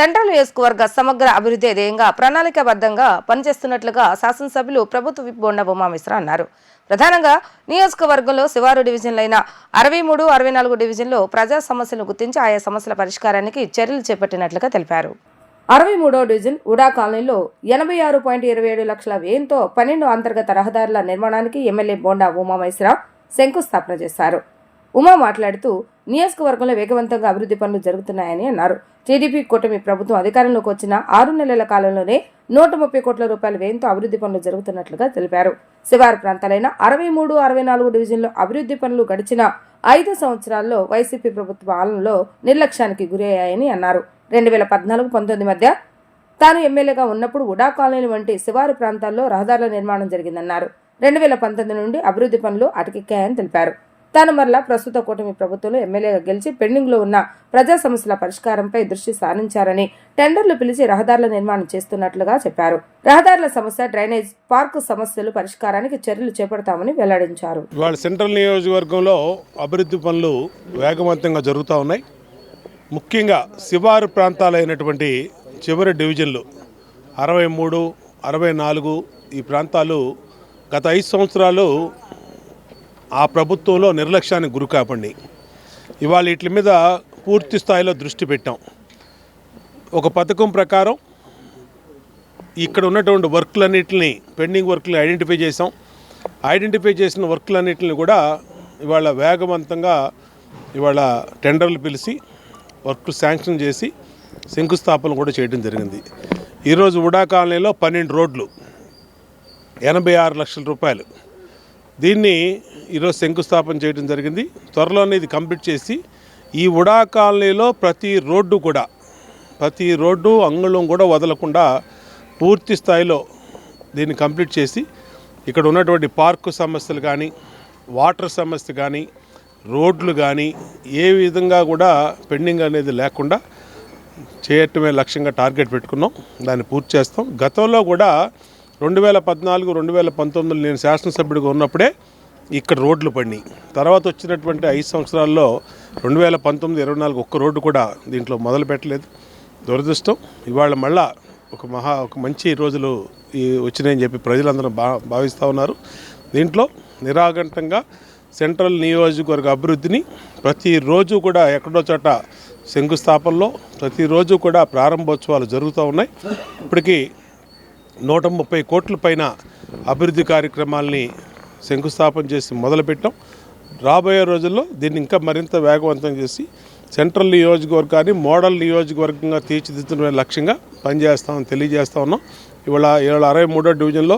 Central నియోజకవర్గ సమగ్ర అభివృద్ధి ధ్యేయంగా ప్రణాళికాబద్ధంగా పనిచేస్తున్నట్లుగా శాసనసభ్యులు ప్రభుత్వ విప్ బొండ ఉమామిశ్ర అన్నారు. ప్రధానంగా నియోజకవర్గంలో శివారు డివిజన్లైన అరవై మూడు అరవై నాలుగు డివిజన్లో ప్రజా సమస్యలను గుర్తించి ఆయా సమస్యల పరిష్కారానికి చర్యలు చేపట్టినట్లుగా తెలిపారు. అరవై మూడో డివిజన్ ఉడా కాలనీలో ఎనభై ఆరు పాయింట్ ఇరవై ఏడు లక్షల వ్యయంతో పన్నెండు అంతర్గత రహదారుల నిర్మాణానికి ఎమ్మెల్యే బోండా ఉమామహేశ్వర శంకుస్థాపన చేశారు. ఉమా మాట్లాడుతూ నియోజకవర్గంలో వేగవంతంగా అభివృద్ధి పనులు జరుగుతున్నాయని అన్నారు. టీడీపీ కూటమి ప్రభుత్వం అధికారంలోకి వచ్చిన ఆరు నెలల కాలంలోనే నూట ముప్పై కోట్ల రూపాయల వ్యయంతో అభివృద్ధి పనులు జరుగుతున్నట్లుగా తెలిపారు. శివారు ప్రాంతాలైన అరవై మూడు అరవై నాలుగు డివిజన్లో అభివృద్ధి పనులు గడిచిన ఐదు సంవత్సరాల్లో వైసీపీ ప్రభుత్వ పాలనలో నిర్లక్ష్యానికి గురయ్యాయని అన్నారు. రెండు వేల పద్నాలుగు పంతొమ్మిది మధ్య తాను ఎమ్మెల్యేగా ఉన్నప్పుడు ఉడా కాలనీ వంటి శివారు ప్రాంతాల్లో రహదారుల నిర్మాణం జరిగిందన్నారు. రెండు వేల పంతొమ్మిది నుండి అభివృద్ధి పనులు అటకెక్కాయని తెలిపారు. తాను మరలా ప్రస్తుత కూటమి ప్రభుత్వంలో ఎమ్మెల్యేగా గెలిచి పెండింగ్లో ఉన్న ప్రజా సమస్యల పరిష్కారంపై దృష్టి సారించారని టెండర్లు పిలిచి రహదారుల నిర్మాణం చేస్తున్నట్లుగా చెప్పారు. రహదారుల సమస్య డ్రైనేజ్ పార్క్ సమస్యలు పరిష్కారానికి చర్యలు చేపడతామని వెల్లడించారు. ఇవాళ సెంట్రల్ నియోజకవర్గంలో అభివృద్ధి పనులు వేగవంతంగా జరుగుతూ ఉన్నాయి. ముఖ్యంగా శివారు ప్రాంతాలైనటువంటి చివరి డివిజన్లు అరవై మూడు అరవై నాలుగు ఈ ప్రాంతాలు గత ఐదు సంవత్సరాలు ఆ ప్రభుత్వంలో నిర్లక్ష్యానికి గురి కాపండి. ఇవాళ వీటి మీద పూర్తి స్థాయిలో దృష్టి పెట్టాం. ఒక పథకం ప్రకారం ఇక్కడ ఉన్నటువంటి వర్క్లన్నింటిని పెండింగ్ వర్క్లు ఐడెంటిఫై చేసాం ఐడెంటిఫై చేసిన వర్క్లన్నింటిని కూడా ఇవాళ వేగవంతంగా ఇవాళ టెండర్లు పిలిచి వర్క్ శాంక్షన్ చేసి శంకుస్థాపన కూడా చేయడం జరిగింది. ఈరోజు ఉడా కాలనీలో పన్నెండు రోడ్లు ఎనభై ఆరు లక్షల రూపాయలు. దీన్ని ఈరోజు శంకుస్థాపన చేయడం జరిగింది. త్వరలోనే ఇది కంప్లీట్ చేసి ఈ ఉడా కాలనీలో ప్రతి రోడ్డు కూడా ప్రతి రోడ్డు అంగుళం కూడా వదలకుండా పూర్తి స్థాయిలో దీన్ని కంప్లీట్ చేసి ఇక్కడ ఉన్నటువంటి పార్కు సమస్యలు కానీ వాటర్ సమస్య కానీ రోడ్లు కానీ ఏ విధంగా కూడా పెండింగ్ అనేది లేకుండా చేయటమే లక్ష్యంగా టార్గెట్ పెట్టుకున్నాం. దాన్ని పూర్తి చేస్తాం. గతంలో కూడా రెండు వేల పద్నాలుగు రెండు వేల పంతొమ్మిదిలో నేను శాసనసభ్యుడిగా ఉన్నప్పుడే ఇక్కడ రోడ్లు పడినాయి. తర్వాత వచ్చినటువంటి ఐదు సంవత్సరాల్లో రెండు వేల పంతొమ్మిది ఇరవై నాలుగు ఒక్క రోడ్డు కూడా దీంట్లో మొదలు పెట్టలేదు. దురదృష్టం. ఇవాళ మళ్ళా ఒక మహా ఒక మంచి రోజులు ఈ వచ్చినాయని చెప్పి ప్రజలందరూ భా భావిస్తూ ఉన్నారు. దీంట్లో నిరాఘంటంగా సెంట్రల్ నియోజకవర్గ అభివృద్ధిని ప్రతిరోజు కూడా ఎక్కడో చోట శంకుస్థాపనలో ప్రతిరోజు కూడా ప్రారంభోత్సవాలు జరుగుతూ ఉన్నాయి. ఇప్పటికీ నూట ముప్పై కోట్ల పైన అభివృద్ధి కార్యక్రమాల్ని శంకుస్థాపన చేసి మొదలుపెట్టాం. రాబోయే రోజుల్లో దీన్ని ఇంకా మరింత వేగవంతం చేసి సెంట్రల్ నియోజకవర్గాన్ని మోడల్ నియోజకవర్గంగా తీర్చిదిద్దుతున్న లక్ష్యంగా పనిచేస్తామని తెలియజేస్తా ఉన్నాం. ఇవాళ ఇవాళ అరవై మూడో డివిజన్లో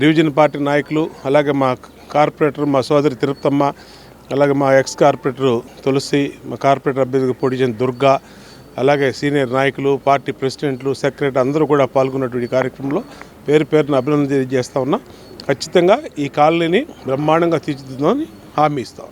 డివిజన్ పార్టీ నాయకులు అలాగే మా కార్పొరేటర్ మా సోదరి తిరుపతమ్మ అలాగే మా ఎక్స్ కార్పొరేటర్ తులసి మా కార్పొరేటర్ అభ్యర్థిగా పోటీ చేసిన దుర్గా అలాగే సీనియర్ నాయకులు పార్టీ ప్రెసిడెంట్లు సెక్రటరీ అందరూ కూడా పాల్గొన్నటువంటి కార్యక్రమంలో పేరు పేరును అభినందన తెలియజేస్తా ఉన్నా. ఖచ్చితంగా ఈ కాలనీని బ్రహ్మాండంగా తీర్చిదిద్దామని హామీ ఇస్తాం